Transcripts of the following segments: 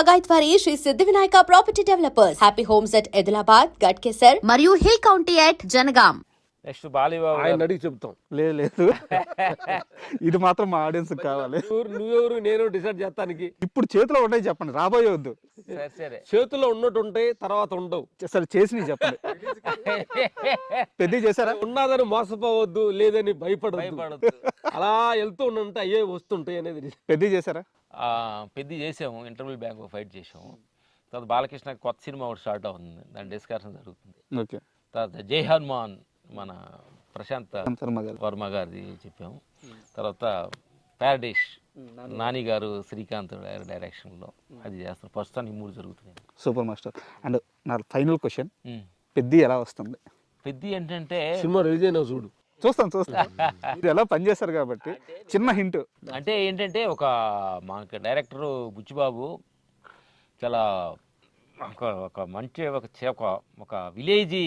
పగాయత్వారి Shri Siddhi Vinayaka property developers. Happy homes at Edulabad Ghatkesar మరియు hill county at Jangaon next బాలీబాబు ఆయన అడిగి చెప్తాం. లేదు లేదు. ఇది మాత్రం మా ఆడియన్స్ కావాలి. నువ్వెవరు నేను డిసైడ్ చేస్తానికి. ఇప్పుడు చేతిలో ఉన్నాయి చెప్పండి రాబోయే వద్దు. సరే సరే. చేతుల్లో ఉన్నట్టు ఉంటాయి తర్వాత ఉండవు. అసలు చేసినవి చెప్పండి. పెద్ద చేశారా? ఉన్నదని మోసపోవద్దు లేదని భయపడదు భయపడద్దు. అలా వెళ్తూ ఉంటే అయ్యే వస్తుంటాయి అనేది. పెద్ద చేశారా? పెద్ద చేసాము ఇంటర్వ్యూ బ్యాంక్ ఫైట్ చేసాము. తర్వాత బాలకృష్ణ కొత్త సినిమా ఒకటి స్టార్ట్ అవుతుంది దాని డిస్కషన్ జరుగుతుంది. ఓకే. తర్వాత జై హనుమాన్ మన ప్రశాంత్ వర్మ గారిది చెప్పాము. తర్వాత ప్యారడైస్ నాని. గారు శ్రీకాంత్ గారి డైరెక్షన్లో అది చేస్తారు. ప్రస్తుతానికి ఈ మూడు జరుగుతున్నాయి. Super master. అండ్ నా ఫైనల్ క్వశ్చన్. పెద్ద ఎలా వస్తుంది? పెద్ద ఏంటంటే సినిమా రిలీజ్ అయినా చూడు. చూస్తాను చూస్తాను మీరు ఎలా పనిచేస్తారు కాబట్టి చిన్న హింట్ అంటే ఏంటంటే ఒక మాకు డైరెక్టర్ బుచ్చిబాబు చాలా ఒక ఒక మంచి ఒక చే- ఒక ఒక విలేజీ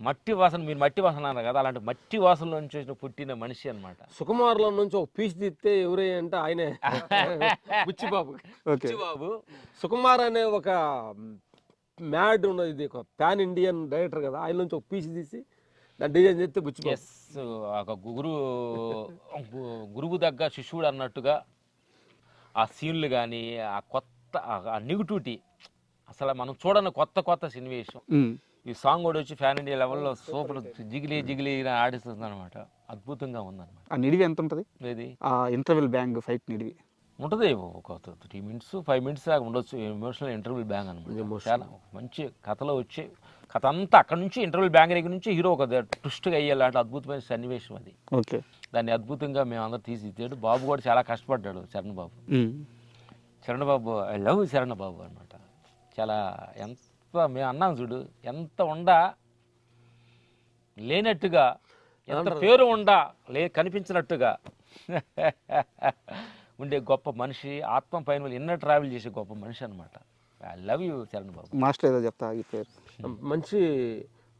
మట్టి వాసన మీరు మట్టి వాసన అన్నారు కదా అలాంటి మట్టి వాసనలో నుంచి వచ్చిన పుట్టిన మనిషి అనమాట సుకుమార్లో నుంచి ఒక పీస్ తీస్తే ఎవరే అంటే ఆయనే. బుచ్చిబాబు. బుచ్చిబాబు సుకుమార్ అనే ఒక మ్యాడ్ ఉన్నది ఇది ఒక పాన్ ఇండియన్ డైరెక్టర్ కదా ఆయన నుంచి ఒక పీస్ తీసి డిజైన్ చేస్తే ఎస్ ఒక గురు గురువు దగ్గర శిష్యుడు అన్నట్టుగా ఆ సీన్లు కానీ ఆ కొత్త ఆ నెగిటివిటీ అసలు మనం చూడని కొత్త కొత్త సన్నివేశం ఉమ్. ఈ సాంగ్ కూడా వచ్చి ఫ్యాన్ ఇండియా లెవెల్లో సూపర్ జిగిలి జిగిలి ఆడిస్తుంది అనమాట అద్భుతంగా ఉందన్నమాట. ఆ నిడివి ఎంత ఉంటుంది? ఏది? ఆ ఇంటర్వెల్ బ్యాంగ్ ఫైట్ నిడివి. ఉంటుంది ఒక త్రీ మినిట్స్ ఫైవ్ మినిట్స్ దాకా ఉండొచ్చు ఎమోషనల్ ఇంటర్వ్యూ బ్యాంగ్ అనమాట చాలా మంచి కథలో వచ్చే కథ అంతా అక్కడ నుంచి ఇంటర్వ్యూ బ్యాంగ్ దగ్గర నుంచి హీరో ఒక ట్విస్ట్గా అయ్యేలాంటి అద్భుతమైన సన్నివేశం అది. ఓకే. దాన్ని అద్భుతంగా మేము అందరూ తీసిచ్చాడు. బాబు కూడా చాలా కష్టపడ్డాడు చరణ్ బాబు. చరణ్ బాబు ఐ లవ్ చరణ్ బాబు అనమాట చాలా ఎంత మేము అన్నాం చూడు ఎంత ఉండా లేనట్టుగా ఎంత పేరు ఉండా లే కనిపించినట్టుగా ఉండే గొప్ప మనిషి ఆత్మ పైన ఇన్నర్ ట్రావెల్ చేసే గొప్ప మనిషి అనమాట I love you Charan Babu. Master ఏదో చెప్తా ఈ పేరు. మంచి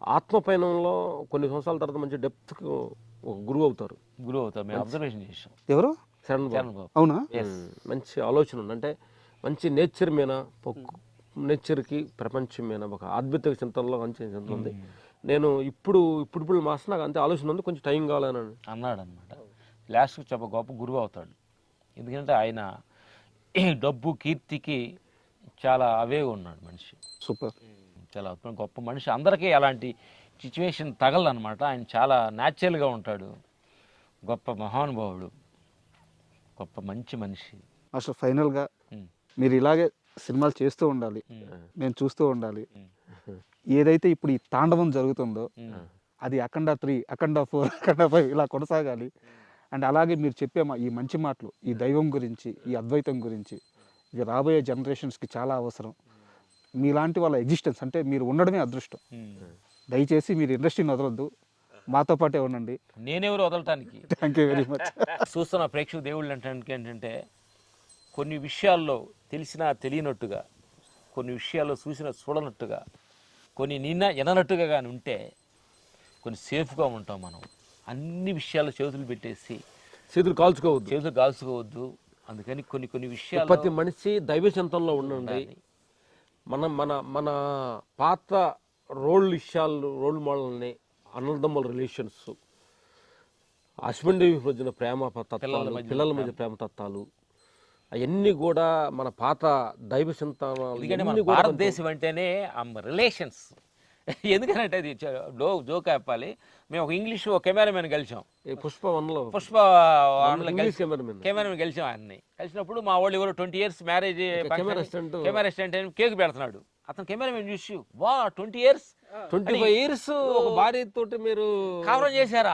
ఆత్మపయనంలో కొన్ని సంవత్సరాల తర్వాత మంచి డెప్త్ ఒక గురువు అవుతారు. గురువు అవుతాం మేము అబ్జర్వేషన్ చేసాం ఎవరు? శరణ్ బాబు. చరణ్ బాబు. అవునా? మంచి ఆలోచన ఉంది. అంటే మంచి నేచర్ మీద పొక్కు నేచర్కి ప్రపంచం మీద ఒక అద్భుత చింతనలో మంచి చింతన ఉంది. నేను ఇప్పుడు ఇప్పుడు ఇప్పుడు మాస్టర్ నాకు అంతే ఆలోచన ఉంది కొంచెం టైం కావాలని అన్నాడు అనమాట లాస్ట్కి చెప్ప గొప్ప గురువు అవుతాడు. ఎందుకంటే ఆయన డబ్బు కీర్తికి చాలా అవే ఉన్నాడు మనిషి. సూపర్. చాలా గొప్ప మనిషి. అందరికీ అలాంటి సిచ్యువేషన్ తగలదనమాట ఆయన చాలా న్యాచురల్గా ఉంటాడు. గొప్ప మహానుభావుడు. గొప్ప మంచి మనిషి. మాస్టర్ ఫైనల్గా మీరు ఇలాగే సినిమాలు చేస్తూ ఉండాలి. నేను చూస్తూ ఉండాలి. ఏదైతే ఇప్పుడు ఈ తాండవం జరుగుతుందో అది Akhanda three Akhanda four Akhanda five ఇలా కొనసాగాలి. అండ్ అలాగే మీరు చెప్పే మా ఈ మంచి మాటలు ఈ దైవం గురించి ఈ అద్వైతం గురించి ఇది రాబోయే జనరేషన్స్కి చాలా అవసరం. మీలాంటి వాళ్ళ ఎగ్జిస్టెన్స్ అంటే మీరు ఉండడమే అదృష్టం. దయచేసి మీరు ఇండస్ట్రీని వదలొద్దు. మాతో పాటే ఉండండి. నేనెవరు వదలటానికి? థ్యాంక్ యూ వెరీ మచ్ చూస్తున్న ప్రేక్షక దేవుళ్ళు అంటే ఏంటంటే కొన్ని విషయాల్లో తెలిసినా తెలియనట్టుగా కొన్ని విషయాల్లో చూసినా చూడనట్టుగా కొన్ని నిన్న ఎననట్టుగా కానీ ఉంటే కొన్ని సేఫ్గా ఉంటాం మనం. అన్ని విషయాల్లో చేతులు పెట్టేసి చేతులు కాల్చుకోవద్దు. చేతులు కాల్చుకోవద్దు. అందుకని కొన్ని కొన్ని విషయాలు ప్రతి మనిషి దైవ చింతనలో ఉండండి. మన మన మన పాత రోల్ విషయాలు రోల్ మోడల్ని అన్నదమ్ముల రిలేషన్స్ హస్బెండ్ మధ్యన ప్రేమ తత్వాలు పిల్లల మధ్య ప్రేమ. తత్వాలు అవన్నీ కూడా మన పాత దైవ చింతనాలు భారతదేశం అంటేనే రిలేషన్స్ ఎందుకనంటే అది డో జోక్ చెప్పాలి మేము ఒక ఇంగ్లీష్ ఒక కెమెరామెన్ కలిసాం. ఈ పుష్ప వన్లో పుష్ప కెమెరామెన్. కెమెరామెన్ కలిసాం ఆయన్ని. కలిసినప్పుడు మా వాళ్ళు ఎవరు twenty years marriage camera assistant camera assistant అని కేక్ పెడుతున్నాడు. అతను కెమెరామెన్ చూసి వా twenty years? Twenty five years ఒక భార్య తోటి మీరు కాపురం చేశారా?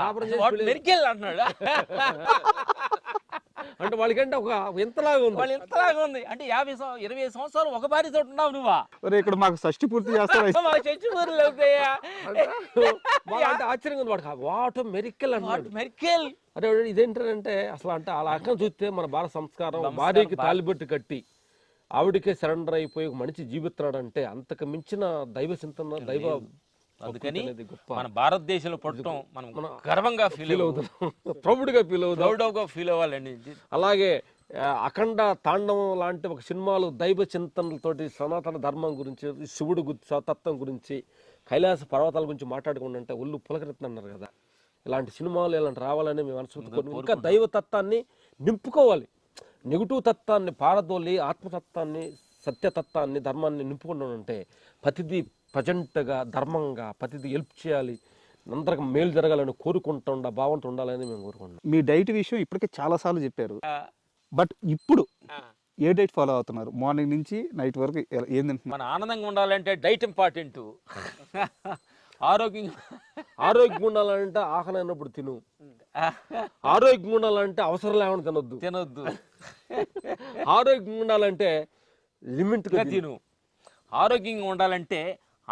మెరికెల్ అంటున్నాడు. అంటే వాళ్ళకంటే ఒక ఎంతలాగా ఉంది. వాళ్ళు ఎంతలాగా ఉంది. అంటే యాభై ఇరవై సంవత్సరాలు ఒక భార్య తోటి ఉన్నావు నువ్వా. ఇక్కడ మాకు షష్టి పూర్తి మా అవుతాయా అంటే ఆశ్చర్యంగా ఉంది వాడు వాట్ మెరికల్ అన్నాడు. మెరికెల్? అరే వాడు ఇదేంటంటే అసలు అంటే అలా అక్కం చూస్తే మన భారత సంస్కారం భార్యకి తాలిబొట్టు కట్టి ఆవిడకే సరెండర్ అయిపోయి ఒక మనిషి జీవిస్తున్నాడు అంటే అంతకు మించిన దైవ చింతన దైవ అందుకని మన భారతదేశంలో పుట్టడం మనం గర్వంగా ఫీల్ అవుతున్నాం ప్రౌడ్గా ఫీల్ అవుతాం. ప్రౌడ్గా ఫీల్ అవ్వాలండి. అలాగే అఖండ తాండవం లాంటి ఒక సినిమాలు దైవ చింతనలతోటి సనాతన ధర్మం గురించి శివుడు గురించి తత్వం గురించి కైలాస పర్వతాల గురించి మాట్లాడుకుంటుంటే ఒళ్ళు పులకరెత్తున్నారు కదా. ఇలాంటి సినిమాలు ఇలాంటి రావాలని మేము కొన్ని ఇంకా దైవ తత్వాన్ని నింపుకోవాలి. నెగిటివ్ తత్వాన్ని పారదోలి ఆత్మతత్వాన్ని సత్యతత్వాన్ని ధర్మాన్ని నింపుకుంటూ ఉంటే ప్రతిదీ ప్రజెంట్గా ధర్మంగా ప్రతిదీ హెల్ప్ చేయాలి. అందరికి మేలు జరగాలని కోరుకుంటూ ఉండ బాగుంటూ ఉండాలని మేము కోరుకుంటున్నాం. మీ డైట్ విషయం ఇప్పటికే చాలా సార్లు చెప్పారు. బట్ ఇప్పుడు ఏ డైట్ ఫాలో అవుతున్నారు? మార్నింగ్ నుంచి నైట్ వరకు ఎలా- ఏం తింటున్నారు? మన ఆనందంగా ఉండాలంటే డైట్ ఇంపార్టెంట్. ఆరోగ్యంగా ఆరోగ్యంగా ఉండాలంటే ఆకలైనప్పుడు తిను. ఆరోగ్యంగా ఉండాలంటే అవసరం లేకుండా తినొద్దు. తినొద్దు. ఆరోగ్యంగా ఉండాలంటే లిమిట్ ఇంకా తిను. ఆరోగ్యంగా ఉండాలంటే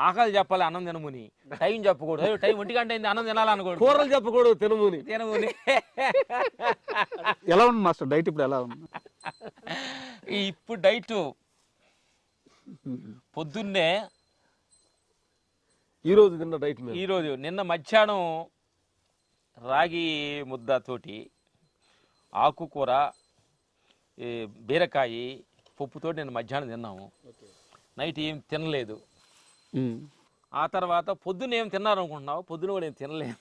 ఆకలి చెప్పాలి అన్నం తినముని. టైం చెప్పకూడదు. టైం ఒంటి గంట అయింది అన్నం తినాలనుకోడు కూరలు చెప్పకూడదు తినముని. తినముని. ఎలా ఉంది మాస్టర్? డైట్ ఇప్పుడు ఎలా ఉంది? ఇప్పుడు డైట్. పొద్దున్నే ఈ రోజు తిన్న డైట్ ఈరోజు నిన్న మధ్యాహ్నం రాగి ముద్దతోటి ఆకుకూర ఈ బీరకాయ పప్పుతోటి నేను మధ్యాహ్నం తిన్నాము. నైట్ ఏం తినలేదు. ఆ తర్వాత పొద్దున్న ఏం తిన్నారు అనుకుంటున్నావు పొద్దున కూడా ఏం తినలేదు.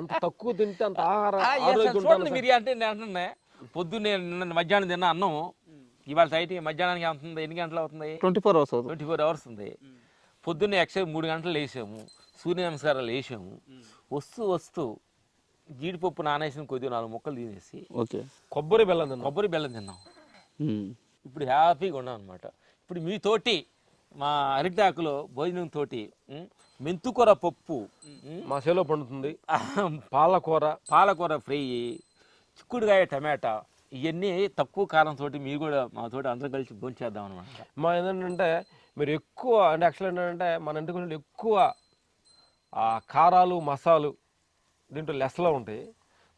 ఎంత తక్కువ తింటే అంత ఆహార మీరు అంటే నేను అంటున్నా పొద్దున్నే నిన్న మధ్యాహ్నం తిన్న అన్నం ఇవాళ టైట్ మధ్యాహ్నానికి అవుతుంది ఎన్ని గంటలు అవుతుంది? ట్వంటీ ఫోర్ అవర్స్ అవుతుంది. ట్వంటీ ఫోర్ అవర్స్ ఉంది. పొద్దున్నే ఎక్సైజ్ మూడు గంటలు లేసాము సూర్య నమస్కారాలు వేసాము వస్తూ వస్తూ జీడిపప్పు నానేసిన కొద్దిగా నాలుగు ముక్కలు తినేసి ఓకే. కొబ్బరి బెల్లం తిన్నాం. కొబ్బరి బెల్లం తిన్నాం. ఇప్పుడు హ్యాపీగా ఉన్నాం అనమాట ఇప్పుడు మీతోటి మా అరిటాకులో భోజనం తోటి మెంతుకూర పప్పు మా చేలో పండుతుంది. పాలకూర. పాలకూర ఫ్రై చిక్కుడుకాయ టమాటా ఇవన్నీ తక్కువ కారంతో మీరు కూడా మాతోటి అందరం కలిసి భోంచేద్దాం అనమాట మా ఏంటంటే మీరు ఎక్కువ అంటే యాక్చువల్ ఏంటంటే మన ఇంటికి కొంచెం ఎక్కువ కారాలు మసాలు దీంట్లో లెస్లో ఉంటాయి.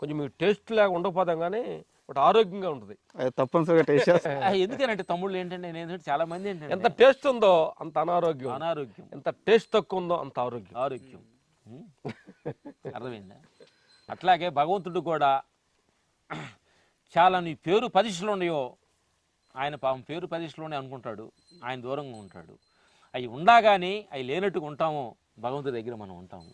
కొంచెం మీకు టేస్ట్ లేక ఉండకపోతాం కానీ బట్ ఆరోగ్యంగా ఉంటుంది. అది తప్పనిసరిగా టేస్ట్ చేస్తాను ఎందుకనంటే తమ్ముళ్ళు ఏంటంటే నేను ఏంటంటే చాలా మంది ఏంటంటే ఎంత టేస్ట్ ఉందో అంత అనారోగ్యం. అనారోగ్యం. ఎంత టేస్ట్ తక్కువ ఉందో అంత ఆరోగ్యం. ఆరోగ్యం? అర్థమైందా? అట్లాగే భగవంతుడు కూడా చాలా నీ పేరు పదిశలో ఉన్నాయో ఆయన పాపం పేరు పదిశలోనే అనుకుంటాడు. ఆయన దూరంగా ఉంటాడు. అవి ఉండగానే అవి లేనట్టుగా ఉంటామో. భగవంతుడి దగ్గర మనం ఉంటాము.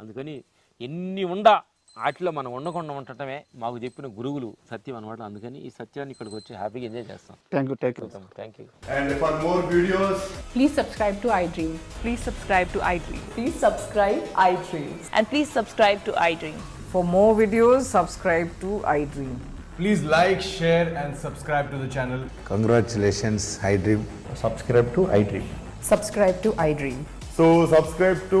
అందుకని ఎన్ని ఉండా వాటిలో మనం ఉండకుండా ఉండటమే మాకు చెప్పిన గురువులు సత్యం అనమాట అందుకని ఈ సత్యాన్ని ఇక్కడికి వచ్చి హ్యాపీగా ఎంజాయ్ చేస్తాం. Thank you thank you thank you and for more videos please subscribe to iDream please subscribe to iDream please subscribe iDream and please subscribe to iDream for more videos subscribe to iDream please like share and subscribe to the channel congratulations iDream subscribe to iDream subscribe to iDream so subscribe to